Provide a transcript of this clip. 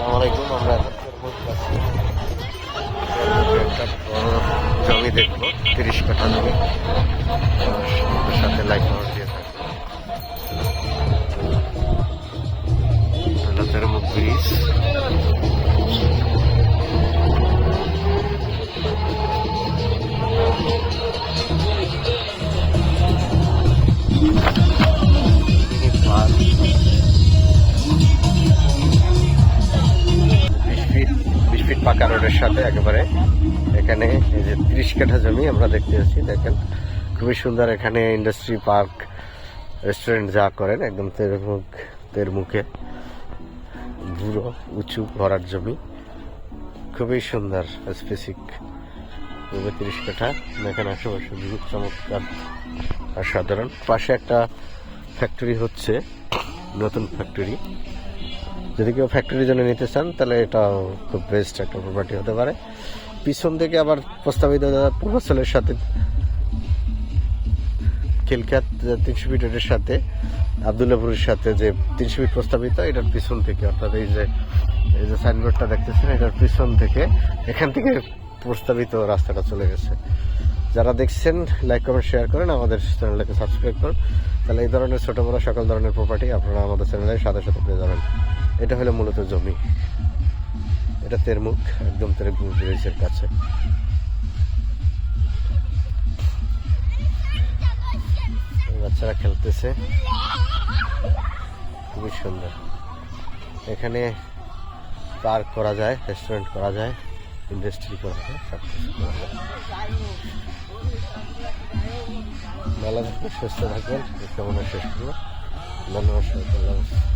আসসালামু আলাইকুম আমরা জমি দেখব তিরিশ কাঠা জমি। সাথে লাইক পাওয়ার দিয়ে থাকব। ব্রিজ। পাকা রোডের সাথে একেবারে। এখানে এই যে তিরিশ কাঠা জমি আমরা দেখতে পাচ্ছি, দেখেন। খুবই সুন্দর এখানে ইন্ডাস্ট্রি পার্ক রেস্টুরেন্ট যা করেন, একদম তেরমুখ, তেরমুখে। বুড়ো উঁচু ভরার জমি। খুবই সুন্দর স্পেসিক খুবই তিরিশ কাঠা। এখানে আশেপাশে খুব চমৎকার আর সাধারণ। পাশে একটা ফ্যাক্টরি হচ্ছে, নতুন ফ্যাক্টরি যদি কেউ ফ্যাক্টরির জন্য নিতে চান, তাহলে এটা খুব বেস্ট একটা প্রপার্টি হতে পারে। পিছন থেকে আবার প্রস্তাবিত পূর্বাচলের সাথে খিলখ্যাত তিনশো ফিট রোডের সাথে আবদুল্লাপুরের সাথে যে তিনশো ফিট প্রস্তাবিত, এটার পিছন থেকে অর্থাৎ এই যে এই যে সাইনবোর্ডটা দেখতেছেন, এটার পিছন থেকে এখান থেকে প্রস্তাবিত রাস্তাটা চলে গেছে। যারা দেখছেন লাইক কমেন্ট শেয়ার করেন, আমাদের চ্যানেলটাকে সাবস্ক্রাইব করুন। তাহলে এই ধরনের ছোটো বড়ো সকল ধরনের প্রপার্টি আপনারা আমাদের চ্যানেলে সাথে সাথে পেয়ে যাবেন। এটা হলো মূলত জমি। এটা তেরমুখ একদম তেরমুখ ব্রিজের কাছে। বাচ্চারা খেলতেছে। খুবই সুন্দর। এখানে পার্ক করা যায়, রেস্টুরেন্ট করা যায়, ইন্ডাস্ট্রি করা যায় সব কিছু করা যায়। ভালো থাকবেন, সুস্থ থাকবেন কেমন শেষ করব ধন্যবাদ সবাইকে।